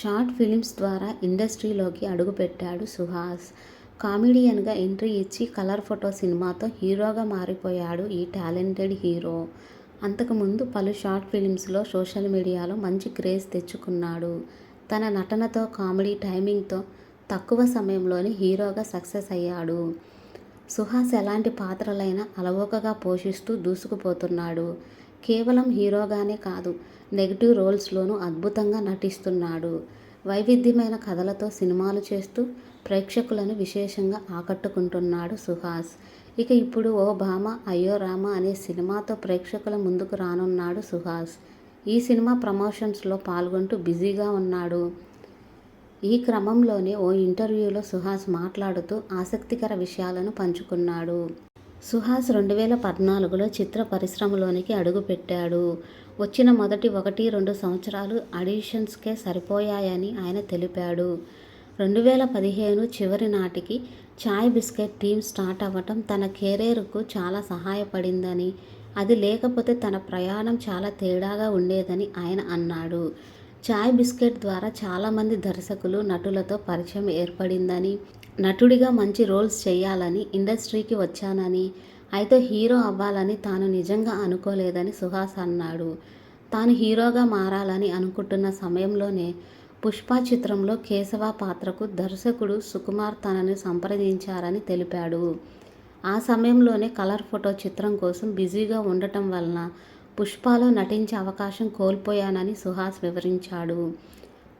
Short films ద్వారా ఇండస్ట్రీలోకి అడుగుపెట్టాడు సుహాస్. కామెడియన్గా ఎంట్రీ ఇచ్చి కలర్ ఫోటో సినిమాతో హీరోగా మారిపోయాడు ఈ టాలెంటెడ్ హీరో. అంతకుముందు పలు షార్ట్ ఫిలిమ్స్లో సోషల్ మీడియాలో మంచి క్రేజ్ తెచ్చుకున్నాడు. తన నటనతో కామెడీ టైమింగ్తో తక్కువ సమయంలోనే హీరోగా సక్సెస్ అయ్యాడు. సుహాస్ ఎలాంటి పాత్రలైనా అలవోకగా పోషిస్తూ దూసుకుపోతున్నాడు. కేవలం హీరోగానే కాదు నెగిటివ్ రోల్స్లోనూ అద్భుతంగా నటిస్తున్నాడు. వైవిధ్యమైన కథలతో సినిమాలు చేస్తూ ప్రేక్షకులను విశేషంగా ఆకట్టుకుంటున్నాడు సుహాస్. ఇక ఇప్పుడు ఓ భామ అయ్యో రామ అనే సినిమాతో ప్రేక్షకుల ముందుకు రానున్నాడు సుహాస్. ఈ సినిమా ప్రమోషన్స్లో పాల్గొంటూ బిజీగా ఉన్నాడు. ఈ క్రమంలోనే ఓ ఇంటర్వ్యూలో సుహాస్ మాట్లాడుతూ ఆసక్తికర విషయాలను పంచుకున్నాడు. సుహాస్ రెండు వేల పద్నాలుగులో చిత్ర పరిశ్రమలోనికి అడుగుపెట్టాడు. వచ్చిన మొదటి ఒకటి రెండు సంవత్సరాలు ఆడిషన్స్కే సరిపోయాయని ఆయన తెలిపాడు. రెండు వేల పదిహేను చివరి నాటికి చాయ్ బిస్కెట్ టీం స్టార్ట్ అవ్వటం తన కెరీర్కు చాలా సహాయపడిందని అది లేకపోతే తన ప్రయాణం చాలా తేడాగా ఉండేదని ఆయన అన్నాడు. చాయ్ బిస్కెట్ ద్వారా చాలామంది దర్శకులు నటులతో పరిచయం ఏర్పడిందని నటుడిగా మంచి రోల్స్ చేయాలని ఇండస్ట్రీకి వచ్చానని అయితే హీరో అవ్వాలని తాను నిజంగా అనుకోలేదని సుహాస్ అన్నాడు. తాను హీరోగా మారాలని అనుకుంటున్న సమయంలోనే పుష్ప చిత్రంలో కేశవ పాత్రకు దర్శకుడు సుకుమార్ తనని సంప్రదించారని తెలిపాడు. ఆ సమయంలోనే కలర్ ఫోటో చిత్రం కోసం బిజీగా ఉండటం వలన పుష్పలో నటించే అవకాశం కోల్పోయానని సుహాస్ వివరించాడు.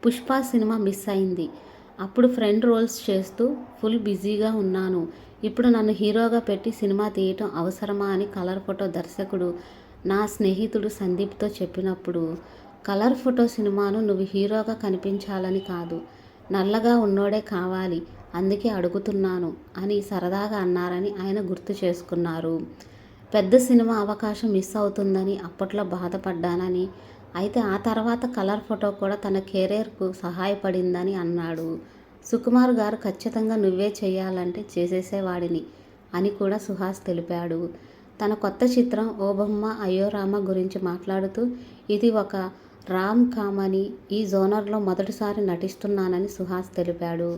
పుష్ప సినిమా మిస్ అయింది. అప్పుడు ఫ్రెండ్ రోల్స్ చేస్తూ ఫుల్ బిజీగా ఉన్నాను. ఇప్పుడు నన్ను హీరోగా పెట్టి సినిమా తీయటం అవసరమా అని కలర్ ఫోటో దర్శకుడు నా స్నేహితుడు సందీప్తో చెప్పినప్పుడు కలర్ ఫోటో సినిమాను నువ్వు హీరోగా కనిపించాలని కాదు. నల్లగా ఉన్నోడే కావాలి. అందుకే అడుగుతున్నాను అని సరదాగా అన్నారని ఆయన గుర్తు చేసుకున్నారు. పెద్ద సినిమా అవకాశం మిస్ అవుతుందని అప్పట్లో బాధపడ్డానని. అయితే ఆ తర్వాత కలర్ ఫోటో కూడా తన కెరీర్కు సహాయపడిందని అన్నాడు. సుకుమార్ గారు ఖచ్చితంగా నువ్వే చేయాలంటే చేసేసేవాడిని అని కూడా సుహాస్ తెలిపాడు. తన కొత్త చిత్రం ఓ బొమ్మ అయోరామ గురించి మాట్లాడుతూ ఇది ఒక రామ్ కామని ఈ జోనర్లో మొదటిసారి నటిస్తున్నానని సుహాస్ తెలిపాడు.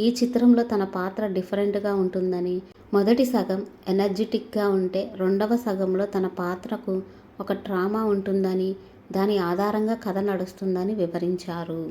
ఈ చిత్రంలో తన పాత్ర డిఫరెంట్గా ఉంటుందని మొదటి సగం ఎనర్జెటిక్గా ఉంటే రెండవ సగంలో తన పాత్రకు ఒక ట్రామా ఉంటుందని దాని ఆధారంగా కథ నడుస్తుందని వివరించారు.